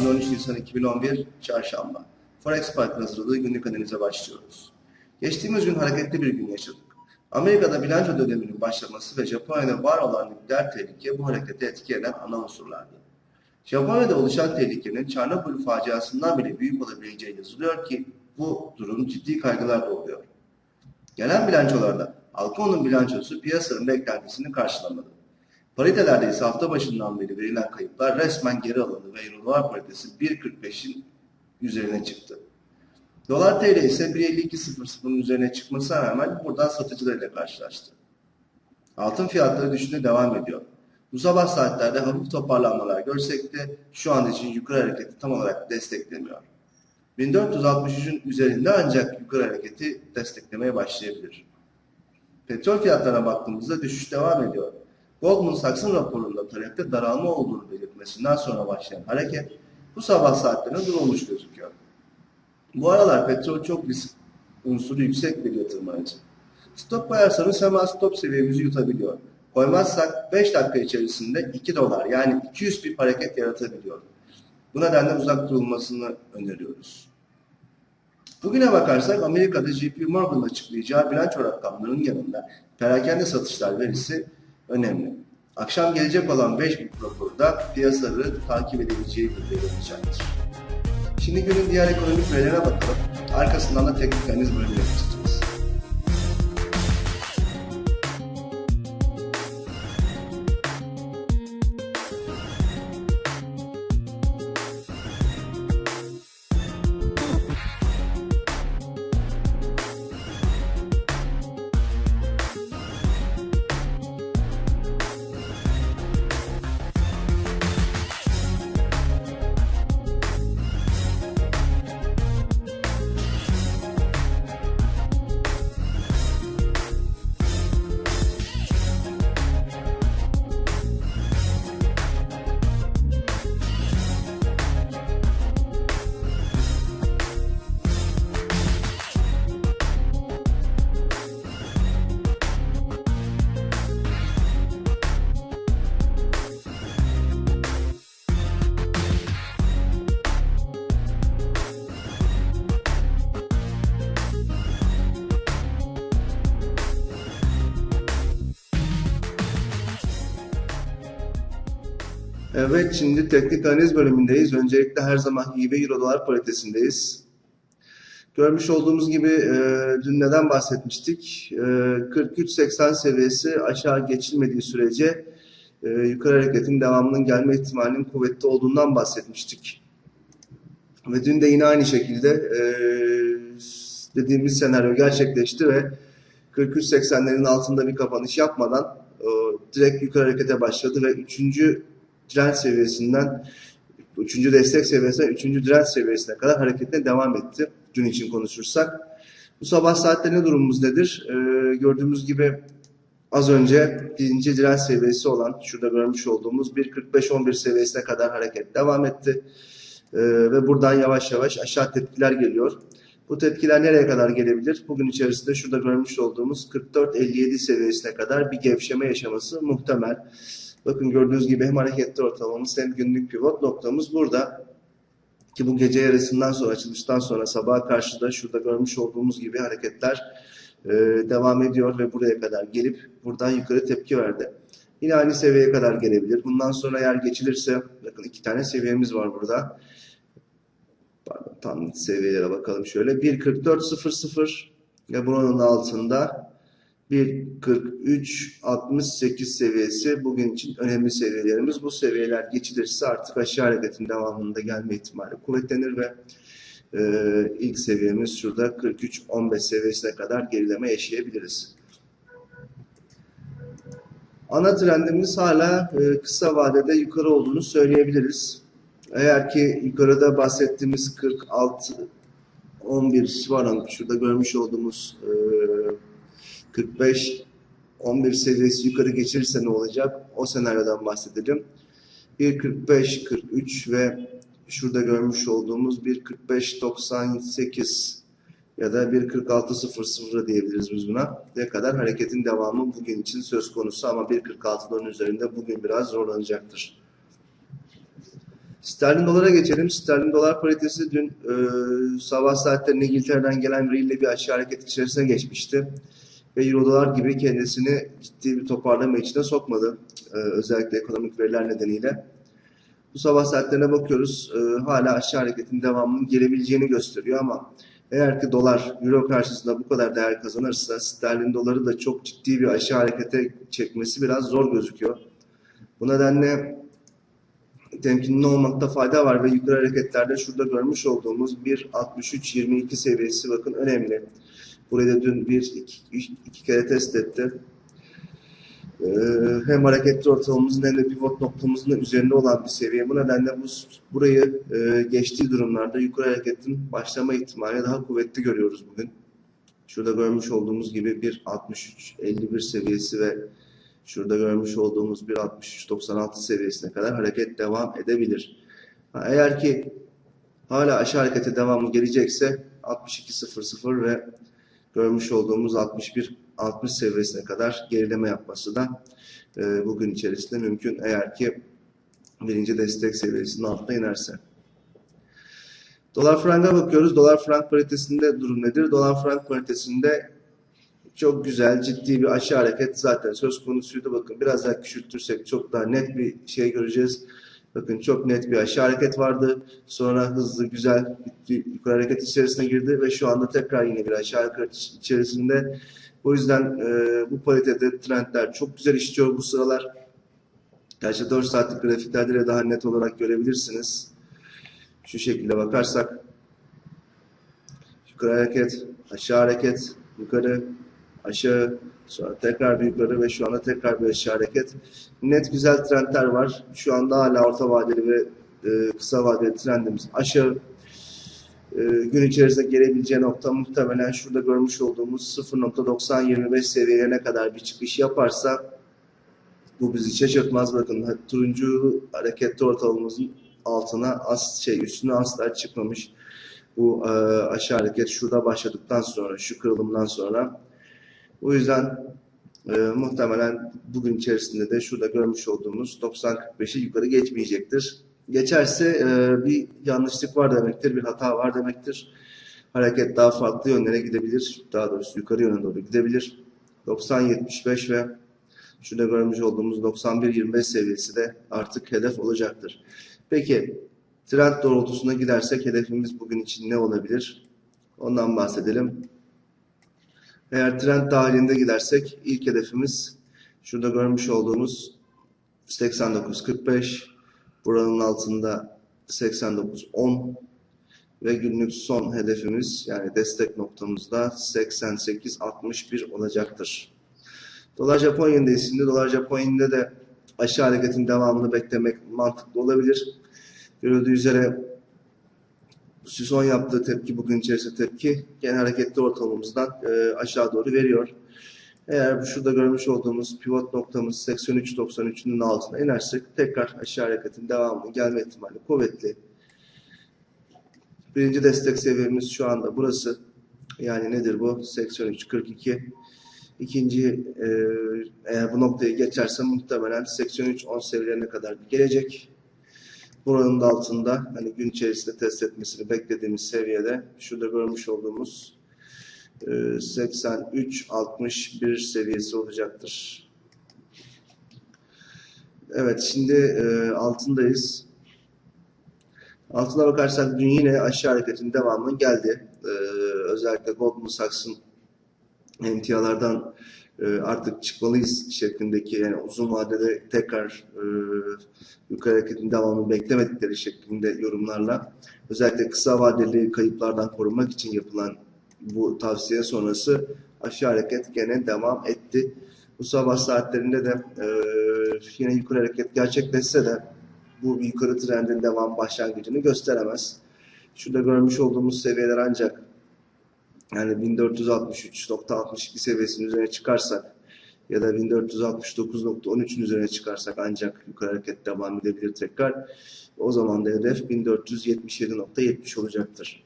Bugün 13 Nisan 2011 Çarşamba. Forex Park'ın hazırladığı günlük analize başlıyoruz. Geçtiğimiz gün hareketli bir gün yaşadık. Amerika'da bilanço döneminin başlaması ve Japonya'da var olan nükleer tehlike bu harekete etki eden ana unsurlardı. Japonya'da oluşan tehlikenin Çernobil faciasından bile büyük olabileceği yazılıyor ki bu durum ciddi kaygılar doğuruyor. Gelen bilançolarda Alcon'un bilançosu piyasanın beklentisini karşılamadı. Paritelerde ise hafta başından beri verilen kayıplar resmen geri alındı ve Euro dolar paritesi 1.45'in üzerine çıktı. Dolar TL ise 1.52.00'ın üzerine çıkmasına rağmen buradan satıcılarıyla karşılaştı. Altın fiyatları düşüne devam ediyor. Bu sabah saatlerde hafif toparlanmalar görsek de şu an için yukarı hareketi tam olarak desteklemiyor. 1463'ün üzerinde ancak yukarı hareketi desteklemeye başlayabilir. Petrol fiyatlarına baktığımızda düşüş devam ediyor. Goldman Sachs'ın raporunda talepte daralma olduğunu belirtmesinden sonra başlayan hareket bu sabah saatlerinde durulmuş gözüküyor. Bu aralar petrol çok risk unsuru yüksek bir yatırım aracı. Stop koyarsanız hemen stop seviyemizi yutabiliyor. Koymazsak 5 dakika içerisinde 2 dolar yani 200 bir hareket yaratabiliyor. Bu nedenle uzak durulmasını öneriyoruz. Bugüne bakarsak Amerika'da JP Morgan açıklayacağı bilanço rakamlarının yanında perakende satışlar verisi önemli. Akşam gelecek olan 5 büyük raporda piyasaları takip edebileceği bir olacaktır. Şimdi günün diğer ekonomik verilerine bakalım. Arkasından da teknik analiz bölümüne geçeceğiz. Evet, şimdi teknik analiz bölümündeyiz. Öncelikle her zaman iyi ve euro dolar paritesindeyiz. Görmüş olduğumuz gibi e, dün neden bahsetmiştik? E, 43.80 seviyesi aşağı geçilmediği sürece e, yukarı hareketin devamının gelme ihtimalinin kuvvetli olduğundan bahsetmiştik. Ve dün de yine aynı şekilde e, dediğimiz senaryo gerçekleşti ve 43.80'lerin altında bir kapanış yapmadan e, direkt yukarı harekete başladı ve 3 direnç seviyesinden üçüncü destek seviyesinden üçüncü direnç seviyesine kadar hareketine devam etti. Dün için konuşursak. Bu sabah saatlerinde durumumuz nedir? Ee, gördüğümüz gibi az önce birinci direnç seviyesi olan şurada görmüş olduğumuz 1.45-11 seviyesine kadar hareket devam etti. Ee, ve buradan yavaş yavaş aşağı tepkiler geliyor. Bu tepkiler nereye kadar gelebilir? Bugün içerisinde şurada görmüş olduğumuz 44-57 seviyesine kadar bir gevşeme yaşaması muhtemel. Bakın gördüğünüz gibi hem hareketli ortalamamız hem günlük pivot noktamız burada. Ki bu gece yarısından sonra açılıştan sonra sabaha karşı da şurada görmüş olduğumuz gibi hareketler e, devam ediyor ve buraya kadar gelip buradan yukarı tepki verdi. Yine aynı seviyeye kadar gelebilir. Bundan sonra yer geçilirse bakın iki tane seviyemiz var burada. Pardon, tam seviyelere bakalım şöyle. 1.44.00 ve bunun altında 1.43.68 seviyesi bugün için önemli seviyelerimiz. Bu seviyeler geçilirse artık aşağı hareketin devamında gelme ihtimali kuvvetlenir ve e, ilk seviyemiz şurada 43.15 seviyesine kadar gerileme yaşayabiliriz. Ana trendimiz hala e, kısa vadede yukarı olduğunu söyleyebiliriz. Eğer ki yukarıda bahsettiğimiz 46 11 var şurada görmüş olduğumuz e, 45 11 seviyesi yukarı geçirirse ne olacak? O senaryodan bahsedelim. 1.45 43 ve şurada görmüş olduğumuz 1.45 98 ya da 1.46.00 diyebiliriz biz buna. Ne kadar hareketin devamı bugün için söz konusu ama 1.46'ların üzerinde bugün biraz zorlanacaktır. Sterlin dolara geçelim. Sterlin dolar paritesi dün e, sabah saatlerinde İngiltere'den gelen veriyle bir aşağı hareket içerisine geçmişti. Ve Euro dolar gibi kendisini ciddi bir toparlama içine sokmadı. E, özellikle ekonomik veriler nedeniyle. Bu sabah saatlerine bakıyoruz. E, hala aşağı hareketin devamının gelebileceğini gösteriyor ama eğer ki dolar euro karşısında bu kadar değer kazanırsa sterlin doları da çok ciddi bir aşağı harekete çekmesi biraz zor gözüküyor. Bu nedenle temkinli olmakta fayda var ve yukarı hareketlerde şurada görmüş olduğumuz 1.63-22 seviyesi bakın önemli. Burayı da dün bir iki, iki kere test etti. Ee, hem hareketli ortalamamızın hem de pivot noktamızın üzerinde olan bir seviye. Bu nedenle bu burayı e, geçtiği durumlarda yukarı hareketin başlama ihtimali daha kuvvetli görüyoruz bugün. Şurada görmüş olduğumuz gibi bir 63-51 seviyesi ve şurada görmüş olduğumuz bir 63-96 seviyesine kadar hareket devam edebilir. Eğer ki hala aşağı harekete devamı gelecekse 62.00 ve görmüş olduğumuz 61 60 seviyesine kadar gerileme yapması da e, bugün içerisinde mümkün eğer ki birinci destek seviyesinin altına inerse. Dolar franga bakıyoruz. Dolar frank paritesinde durum nedir? Dolar frank paritesinde çok güzel, ciddi bir aşağı hareket zaten söz konusuydu. Bakın biraz daha küçültürsek çok daha net bir şey göreceğiz. Bakın çok net bir aşağı hareket vardı. Sonra hızlı, güzel yukarı hareket içerisine girdi ve şu anda tekrar yine bir aşağı hareket içerisinde. O yüzden e, bu paritede trendler çok güzel işliyor bu sıralar. Gerçi 4 saatlik grafiklerde de daha net olarak görebilirsiniz. Şu şekilde bakarsak yukarı hareket, aşağı hareket, yukarı, aşağı, sonra tekrar bir yukarı ve şu anda tekrar bir aşağı hareket. Net güzel trendler var. Şu anda hala orta vadeli ve e, kısa vadeli trendimiz aşağı. E, gün içerisinde gelebileceği nokta muhtemelen şurada görmüş olduğumuz 0.9025 seviyelerine kadar bir çıkış yaparsa bu bizi şaşırtmaz. Bakın turuncu hareketli ortalamamızın altına az şey üstüne asla çıkmamış. Bu e, aşağı hareket şurada başladıktan sonra şu kırılımdan sonra o yüzden e, muhtemelen bugün içerisinde de şurada görmüş olduğumuz 90-45'i yukarı geçmeyecektir. Geçerse e, bir yanlışlık var demektir, bir hata var demektir. Hareket daha farklı yönlere gidebilir. Daha doğrusu yukarı yöne doğru gidebilir. 90-75 ve şurada görmüş olduğumuz 91-25 seviyesi de artık hedef olacaktır. Peki trend doğrultusunda gidersek hedefimiz bugün için ne olabilir? Ondan bahsedelim. Eğer trend dahilinde gidersek ilk hedefimiz şurada görmüş olduğumuz 89.45 buranın altında 89.10 ve günlük son hedefimiz yani destek noktamızda 88.61 olacaktır. Dolar Japon yeninde dolar Japon yeninde de aşağı hareketin devamını beklemek mantıklı olabilir. Görüldüğü üzere son yaptığı tepki bugün içerisinde tepki genel hareketli ortalamamızdan e, aşağı doğru veriyor. Eğer şurada görmüş olduğumuz pivot noktamız 83.93'ün altına inersek tekrar aşağı hareketin devamının gelme ihtimali kuvvetli. Birinci destek seviyemiz şu anda burası. Yani nedir bu? 83.42. İkinci e, eğer bu noktayı geçerse muhtemelen 83.10 seviyelerine kadar gelecek. Buranın da altında hani gün içerisinde test etmesini beklediğimiz seviyede şurada görmüş olduğumuz 83-61 e, seviyesi olacaktır. Evet şimdi e, altındayız. Altına bakarsak dün yine aşağı hareketin devamı geldi. E, özellikle Goldman Sachs'ın emtialardan artık çıkmalıyız şeklindeki yani uzun vadede tekrar e, yukarı hareketin devamını beklemedikleri şeklinde yorumlarla özellikle kısa vadeli kayıplardan korunmak için yapılan bu tavsiye sonrası aşağı hareket gene devam etti. Bu sabah saatlerinde de e, yine yukarı hareket gerçekleşse de bu yukarı trendin devam başlangıcını gösteremez. Şurada görmüş olduğumuz seviyeler ancak yani 1463.62 seviyesinin üzerine çıkarsak ya da 1469.13'ün üzerine çıkarsak ancak yukarı hareket devam edebilir tekrar. O zaman da hedef 1477.70 olacaktır.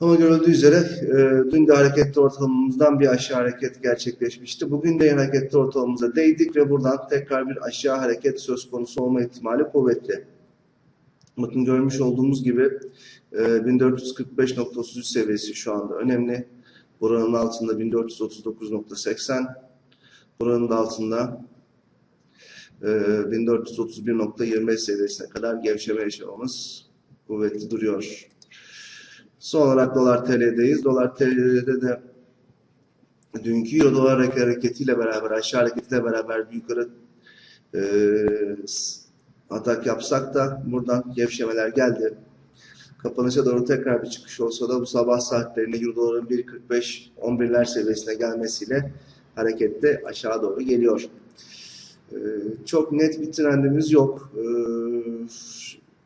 Ama görüldüğü üzere e, dün de hareketli ortalamamızdan bir aşağı hareket gerçekleşmişti. Bugün de yine hareketli ortalamamıza değdik ve buradan tekrar bir aşağı hareket söz konusu olma ihtimali kuvvetli. Bakın görmüş olduğumuz gibi e, 1445.33 seviyesi şu anda önemli. Buranın altında 1439.80. Buranın da altında e, 1431.25 seviyesine kadar gevşeme yaşamamız kuvvetli duruyor. Son olarak dolar TL'deyiz. Dolar TL'de de dünkü euro dolar hareketiyle beraber aşağı hareketiyle beraber yukarı e, atak yapsak da buradan gevşemeler geldi. Kapanışa doğru tekrar bir çıkış olsa da bu sabah saatlerinde euro doların 1.45 11'ler seviyesine gelmesiyle harekette aşağı doğru geliyor. Ee, çok net bir trendimiz yok. Ee,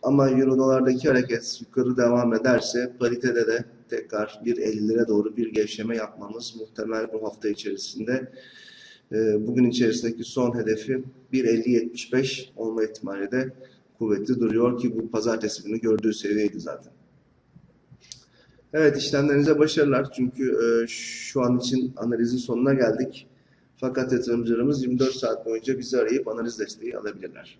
ama euro dolardaki hareket yukarı devam ederse paritede de tekrar 1.50'lere doğru bir gevşeme yapmamız muhtemel bu hafta içerisinde. Ee, bugün içerisindeki son hedefi 1.50-75 olma ihtimali de kuvvetli duruyor ki bu pazartesi günü gördüğü seviyeydi zaten. Evet işlemlerinize başarılar çünkü e, şu an için analizin sonuna geldik. Fakat yatırımcılarımız 24 saat boyunca bizi arayıp analiz desteği alabilirler.